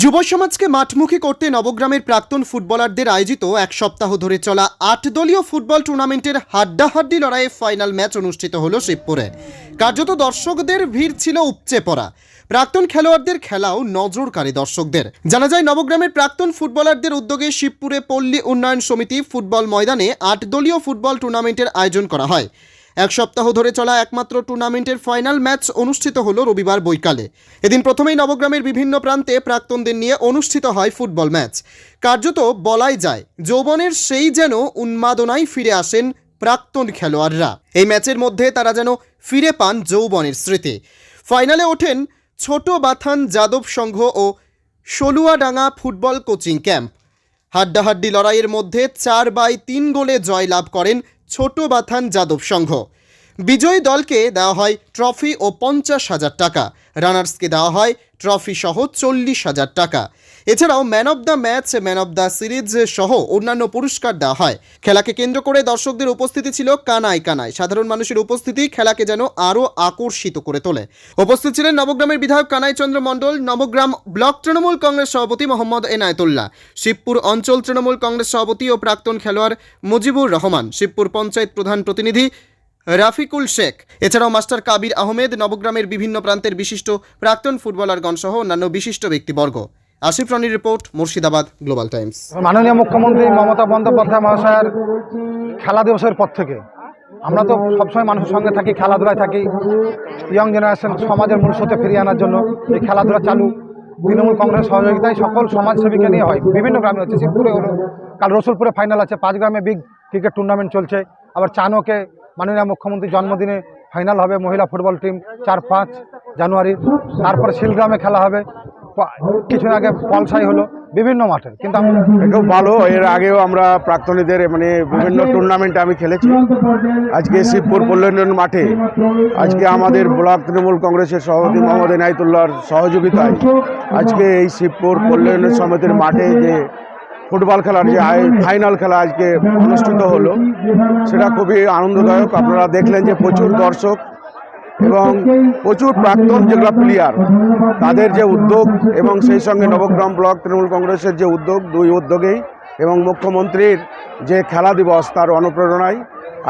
যুব সমাজকে মাঠমুখী করতে নবগ্রামের প্রাক্তন ফুটবলারদের আয়োজিত এক সপ্তাহ ধরে চলা আট দলীয় ফুটবল টুর্নামেন্টের হাড্ডাহাড্ডি লড়াইয়ে ফাইনাল ম্যাচ অনুষ্ঠিত হলো শিবপুরে। কার্যত দর্শকদের ভিড় ছিল উপচে পড়া। প্রাক্তন খেলোয়াড়দের খেলাও নজরকারী দর্শকদের। জানা যায়, নবগ্রামের প্রাক্তন ফুটবলারদের উদ্যোগে শিবপুরে পল্লী উন্নয়ন সমিতি ফুটবল ময়দানে আট দলীয় ফুটবল টুর্নামেন্টের আয়োজন করা হয়। এক সপ্তাহ ধরে চলা একমাত্র টুর্নামেন্টের ফাইনাল ম্যাচ অনুষ্ঠিত হলো রবিবার বৈকালে। এদিন প্রথমেই নবগ্রামের বিভিন্ন প্রান্তে প্রাক্তনদের নিয়ে অনুষ্ঠিত হয় ফুটবল ম্যাচ। কার্যত বলাই যায়, যৌবনের সেই যেন উন্মাদনায় ফিরে আসেন প্রাক্তন খেলোয়াড়রা। এই ম্যাচের মধ্যে তারা যেন ফিরে পান যৌবনের স্মৃতি। ফাইনালে ওঠেন ছোট বাথান যাদব সংঘ ও সলুয়াডাঙ্গা ফুটবল কোচিং ক্যাম্প। হাড্ডাহাড্ডি লড়াইয়ের মধ্যে চার বাই তিন গোলে জয়লাভ করেন ছোট বাথান যাদব সংঘ। বিজয়ী দলকে দেওয়া হয় ট্রফি ও পঞ্চাশ হাজার টাকা। রানার্সকে দেওয়া হয় ট্রফি সহ চল্লিশ হাজার টাকা। এছাড়াও man of the match, man of the series সহ অন্যান্য পুরস্কার দেওয়া হয়। খেলাকে কেন্দ্র করে দর্শকদের উপস্থিতি ছিল কানায় কানায়। সাধারণ মানুষের উপস্থিতি খেলাকে যেন আরও আকর্ষিত করে তোলে। উপস্থিত ছিলেন নবগ্রামের বিধায়ক কানাই চন্দ্র মণ্ডল, নবগ্রাম ব্লক তৃণমূল কংগ্রেস সভাপতি মোহাম্মদ এনায়তুল্লাহ, শিবপুর অঞ্চল তৃণমূল কংগ্রেস সভাপতি ও প্রাক্তন খেলোয়াড় মুজিবুর রহমান, শিবপুর পঞ্চায়েত প্রধান প্রতিনিধি রাফিকুল শেখ। এছাড়াও মাস্টার কাবির আহমেদ, নবগ্রামের বিভিন্ন প্রান্তের বিশিষ্ট প্রাক্তন ফুটবলারগণ সহ অন্যান্য বিশিষ্ট ব্যক্তিবর্গ। আসিফ রনির রিপোর্ট, মুর্শিদাবাদ গ্লোবাল টাইমস মাননীয় মুখ্যমন্ত্রী মমতা বন্দ্যোপাধ্যায় মহাশয়ের খেলা দিবসের পর থেকে, আমরা তো সবসময় মানুষের সঙ্গে থাকি, খেলাধুলায় থাকি ইয়ং জেনারেশন সমাজের স্রোতে ফিরিয়ে আনার জন্য এই খেলাধুলা চালু। তৃণমূল কংগ্রেস সহযোগিতায় সকল সমাজসেবীকে নিয়ে হয়, বিভিন্ন গ্রামে হচ্ছে শিবপুরে হলো, কাল রসুলপুরে ফাইনাল আছে, পাঁচ গ্রামে বিগ ক্রিকেট টুর্নামেন্ট চলছে, আবার চানোকে মাননীয় মুখ্যমন্ত্রী জন্মদিনে ফাইনাল হবে, মহিলা ফুটবল টিম চার পাঁচ জানুয়ারি তারপরে শিলগ্রামে খেলা হবে কিছুদিন আগে পলসাই হলো বিভিন্ন মাঠে, কিন্তু খুব ভালো, এর আগেও আমরা প্রাক্তনীদের মানে বিভিন্ন টুর্নামেন্টে আমি খেলেছি। আজকে শিবপুর পল্লন মাঠে, আজকে আমাদের ব্লক তৃণমূল কংগ্রেসের সভাপতি মোহাম্মদ এনায়তুল্লাহর সহযোগিতায় আজকে এই শিবপুর পল্লন সমিতির মাঠে যে ফুটবল খেলার যে ফাইনাল খেলা আজকে অনুষ্ঠিত হলো, সেটা খুবই আনন্দদায়ক। আপনারা দেখলেন যে প্রচুর দর্শক এবং প্রচুর প্রাক্তন যেগুলো প্লেয়ার তাদের যে উদ্যোগ এবং সেই সঙ্গে নবগ্রাম ব্লক তৃণমূল কংগ্রেসের যে উদ্যোগ, দুই উদ্যোগেই এবং মুখ্যমন্ত্রীর যে খেলা দিবস তার অনুপ্রেরণায়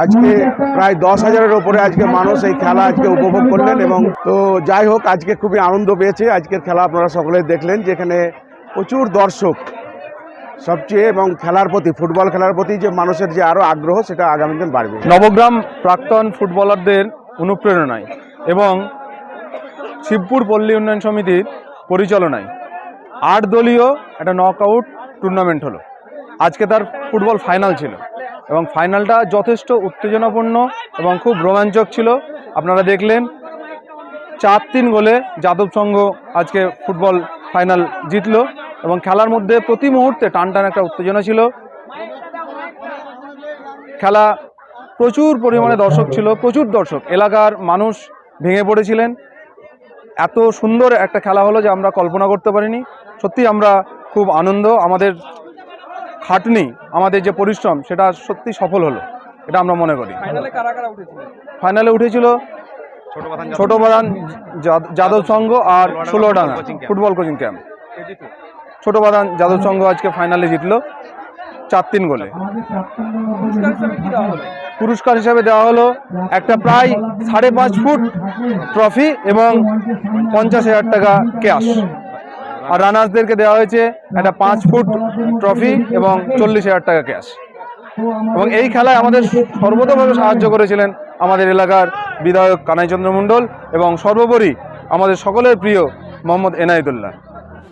আজকে প্রায় দশ হাজারের ওপরে আজকে মানুষ এই খেলা আজকে উপভোগ করলেন এবং তো যাই হোক, আজকে খুবই আনন্দ পেয়েছে। আজকের খেলা আপনারা সকলে দেখলেন যেখানে প্রচুর দর্শক সবচেয়ে এবং খেলার প্রতি, ফুটবল খেলার প্রতি যে মানুষের যে আরও আগ্রহ, সেটা আগামী দিন বাড়বে। নবগ্রাম প্রাক্তন ফুটবলারদের অনুপ্রেরণায় এবং শিবপুর পল্লী উন্নয়ন সমিতির পরিচালনায় আট দলীয় একটা নকআউট টুর্নামেন্ট হলো। আজকে তার ফুটবল ফাইনাল ছিল এবং ফাইনালটা যথেষ্ট উত্তেজনাপূর্ণ এবং খুব রোমাঞ্চক ছিল। আপনারা দেখলেন চার তিন গোলে যাদব সংঘ আজকে ফুটবল ফাইনাল জিতলো এবং খেলার মধ্যে প্রতি মুহূর্তে টান টান একটা উত্তেজনা ছিল। খেলা প্রচুর পরিমাণে দর্শক ছিল প্রচুর দর্শক। এলাকার মানুষ ভেঙে পড়েছিলেন। এত সুন্দর একটা খেলা হলো যে আমরা কল্পনা করতে পারিনি। সত্যি আমরা খুব আনন্দ আমাদের খাটনি আমাদের যে পরিশ্রম সেটা সত্যি সফল হলো এটা আমরা মনে করি। ফাইনালে উঠেছিল? ছোট বাগান যা- যাদব সংঘ আর ষোলো ষোলোডাঙ্গা ফুটবল কোচিং ক্যাম্প ছোট বাগান যাদব সংঘ আজকে ফাইনালে জিতলো। চার তিন গোলে। পুরস্কার হিসাবে দেওয়া হলো একটা প্রায় সাড়ে পাঁচ ফুট ট্রফি এবং পঞ্চাশ হাজার টাকা ক্যাশ। আর রানার্সদেরকে দেওয়া হয়েছে একটা পাঁচ ফুট ট্রফি এবং চল্লিশ হাজার টাকা ক্যাশ। এবং এই খেলায় আমাদের সর্বতভাবে সাহায্য করেছিলেন আমাদের এলাকার বিধায়ক কানাইচন্দ্র মণ্ডল এবং সর্বোপরি আমাদের সকলের প্রিয় মোহাম্মদ এনায়েতুল্লাহ।